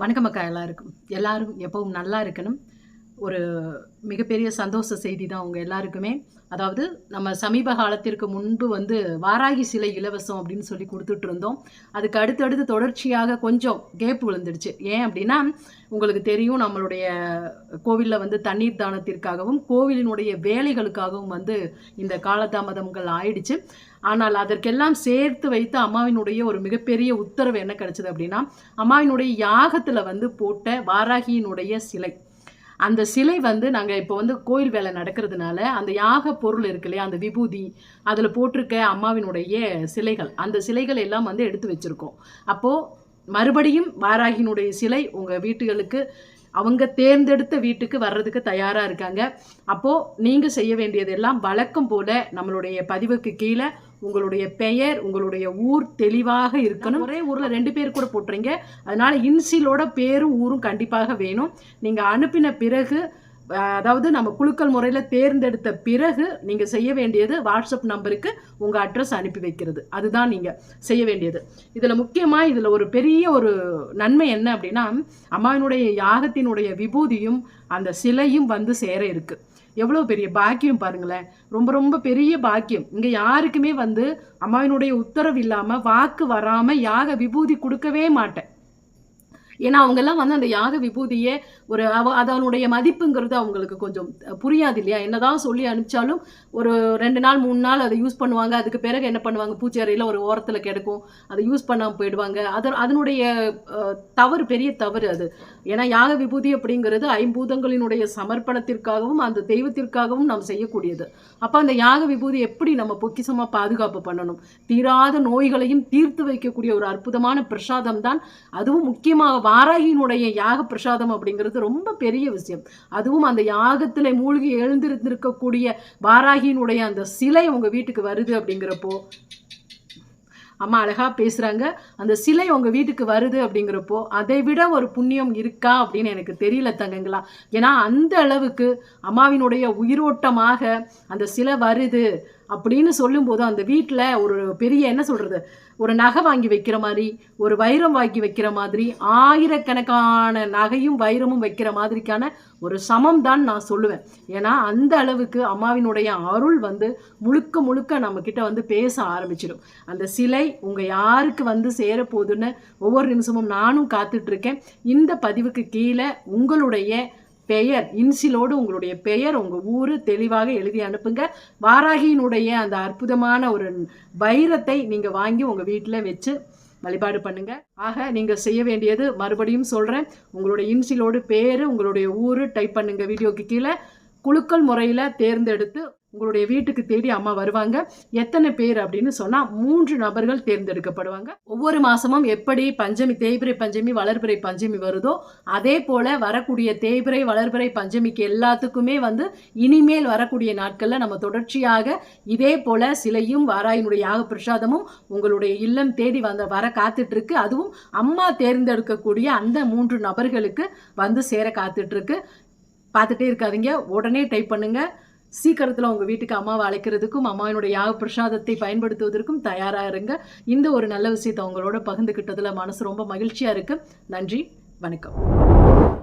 வணக்கம் அக்கா எல்லாருக்கும். எல்லாரும் எப்பவும் நல்லா இருக்கணும். ஒரு மிகப்பெரிய சந்தோஷ செய்தி தான் உங்கள் எல்லாருக்குமே. அதாவது நம்ம சமீப காலத்திற்கு முன்பு வந்து வாராகி சிலை இலவசம் அப்படின்னு சொல்லி கொடுத்துட்டு இருந்தோம். அதுக்கு அடுத்தடுத்து தொடர்ச்சியாக கொஞ்சம் கேப் விழுந்துடுச்சு. ஏன் அப்படின்னா உங்களுக்கு தெரியும் நம்மளுடைய கோவிலில் வந்து தண்ணீர் தானத்திற்காகவும் கோவிலினுடைய வேலைகளுக்காகவும் வந்து இந்த காலதாமதங்கள் ஆயிடுச்சு. ஆனால் அதற்கெல்லாம் சேர்த்து வைத்து அம்மாவினுடைய ஒரு மிகப்பெரிய உத்தரவு என்ன கிடைச்சது அப்படின்னா அம்மாவினுடைய யாகத்தில் வந்து போட்ட வாராகியினுடைய சிலை. அந்த சிலை வந்து நாங்கள் இப்போ வந்து கோயில் வேலை நடக்கிறதுனால அந்த யாக பொருள் இருக்கு இல்லையா அந்த விபூதி அதில் போட்டிருக்க அம்மாவினுடைய சிலைகள் அந்த சிலைகள் எல்லாம் வந்து எடுத்து வச்சுருக்கோம். அப்போது மறுபடியும் வாராகியினுடைய சிலை உங்கள் வீட்டுகளுக்கு அவங்க தேர்ந்தெடுத்த வீட்டுக்கு வர்றதுக்கு தயாராக இருக்காங்க. அப்போது நீங்கள் செய்ய வேண்டியதெல்லாம் வழக்கம் போல் நம்மளுடைய பதிவுக்கு கீழே உங்களுடைய பெயர் உங்களுடைய ஊர் தெளிவாக இருக்கணும். ஒரே ஊரில் ரெண்டு பேர் கூட போட்டுறீங்க. அதனால் இன்சிலோட பேரும் ஊரும் கண்டிப்பாக வேணும். நீங்கள் அனுப்பின பிறகு அதாவது நம்ம குழுக்கள் முறையில் தேர்ந்தெடுத்த பிறகு நீங்கள் செய்ய வேண்டியது வாட்ஸ்அப் நம்பருக்கு உங்கள் அட்ரஸ் அனுப்பி வைக்கிறது. அதுதான் நீங்கள் செய்ய வேண்டியது. இதில் முக்கியமாக இதில் ஒரு பெரிய ஒரு நன்மை என்ன அப்படின்னா அம்மாவினுடைய யாகத்தினுடைய விபூதியும் அந்த சிலையும் வந்து சேர இருக்குது எவ்வளோ பெரிய பாக்கியம் பாருங்களேன். ரொம்ப ரொம்ப பெரிய பாக்கியம். இங்கே யாருக்குமே வந்து அம்மாவினுடைய உத்தரவு இல்லாமல் வாக்கு வராமல் யாக விபூதி கொடுக்கவே மாட்டேன். ஏன்னா அவங்கெல்லாம் வந்து அந்த யாக விபூதியே ஒரு அவ அதனுடைய மதிப்புங்கிறது அவங்களுக்கு கொஞ்சம் புரியாது இல்லையா? என்னதான் சொல்லி அனுப்பிச்சாலும் ஒரு ரெண்டு நாள் மூணு நாள் அதை யூஸ் பண்ணுவாங்க. அதுக்கு பிறகு என்ன பண்ணுவாங்க? பூச்சேரியில் ஒரு ஓரத்தில் கிடக்கும். அதை யூஸ் பண்ணாமல் போயிடுவாங்க. அது அதனுடைய தவறு பெரிய தவறு அது. ஏன்னா யாக விபூதி அப்படிங்கிறது ஐம்பூதங்களினுடைய சமர்ப்பணத்திற்காகவும் அந்த தெய்வத்திற்காகவும் நாம் செய்யக்கூடியது. அப்போ அந்த யாக விபூதி எப்படி நம்ம பொக்கிஷமாக பாதுகாப்பு பண்ணணும்? தீராத நோய்களையும் தீர்த்து வைக்கக்கூடிய ஒரு அற்புதமான பிரசாதம் தான் அதுவும் முக்கியமாக வாராகியினுடைய யாக பிரசாதம் அப்படிங்கிறது ரொம்ப பெரிய விஷயம். அதுவும் அந்த யாகத்தில் மூழ்கி எழுந்திருந்திருக்கக்கூடிய வாராகியினுடைய அந்த சிலை உங்கள் வீட்டுக்கு வருது அப்படிங்கிறப்போ அம்மா அழகாக பேசுகிறாங்க அந்த சிலை உங்கள் வீட்டுக்கு வருது அப்படிங்கிறப்போ அதை விட ஒரு புண்ணியம் இருக்கா அப்படின்னு எனக்கு தெரியல தங்கங்களா. ஏன்னா அந்த அளவுக்கு அம்மாவினுடைய உயிரோட்டமாக அந்த சிலை வருது. அப்படின்னு சொல்லும்போது அந்த வீட்டில் ஒரு பெரிய என்ன சொல்கிறது ஒரு நகை வாங்கி வைக்கிற மாதிரி ஒரு வைரம் வாங்கி வைக்கிற மாதிரி ஆயிரக்கணக்கான நகையும் வைரமும் வைக்கிற மாதிரிக்கான ஒரு சமம் தான் நான் சொல்லுவேன். ஏன்னா அந்த அளவுக்கு அம்மாவினுடைய அருள் வந்து முழுக்க முழுக்க நம்ம கிட்ட வந்து பேச ஆரம்பிச்சிடும். அந்த சிலை உங்கள் யாருக்கு வந்து சேரப்போகுதுன்னு ஒவ்வொரு நிமிஷமும் நானும் காத்துட்ருக்கேன் இந்த பதிவுக்கு கீழே உங்களுடைய பெயர் இன்சிலோடு உங்களுடைய பெயர் உங்கள் ஊரு தெளிவாக எழுதி அனுப்புங்க. வாராகியினுடைய அந்த அற்புதமான ஒரு வைரத்தை நீங்கள் வாங்கி உங்கள் வீட்டில் வச்சு வழிபாடு பண்ணுங்க. ஆக நீங்க செய்ய வேண்டியது மறுபடியும் சொல்றேன். உங்களுடைய இன்சிலோடு பேரு உங்களுடைய ஊரு டைப் பண்ணுங்க வீடியோக்கு கீழே. குழுக்கள் முறையில் தேர்ந்தெடுத்து உங்களுடைய வீட்டுக்கு தேடி அம்மா வருவாங்க. எத்தனை பேர் அப்படின்னு சொன்னால் மூன்று நபர்கள் தேர்ந்தெடுக்கப்படுவாங்க. ஒவ்வொரு மாதமும் எப்படி பஞ்சமி தேய்பிரை பஞ்சமி வளர்பிறை பஞ்சமி வருதோ அதே போல் வரக்கூடிய தேய்பிரை வளர்பிறை பஞ்சமிக்கு எல்லாத்துக்குமே வந்து இனிமேல் வரக்கூடிய நாட்களில் நம்ம தொடர்ச்சியாக இதே போல் சிலையும் வாராயினுடைய யாக பிரசாதமும் உங்களுடைய இல்லம் தேடி வந்த வர காத்துட்ருக்கு. அதுவும் அம்மா தேர்ந்தெடுக்கக்கூடிய அந்த மூன்று நபர்களுக்கு வந்து சேர காத்துட்ருக்கு. பார்த்துட்டே இருக்காதீங்க. உடனே டைப் பண்ணுங்க. சீக்கிரத்தில் உங்கள் வீட்டுக்கு அம்மாவை அழைக்கிறதுக்கும் அம்மாவினுடைய யாக பிரசாதத்தை பயன்படுத்துவதற்கும் தயாராக இருங்க. இந்த ஒரு நல்ல விஷயத்தை அவங்களோட பகிர்ந்துக்கிட்டதில் மனசு ரொம்ப மகிழ்ச்சியாக இருக்குது நன்றி. வணக்கம்.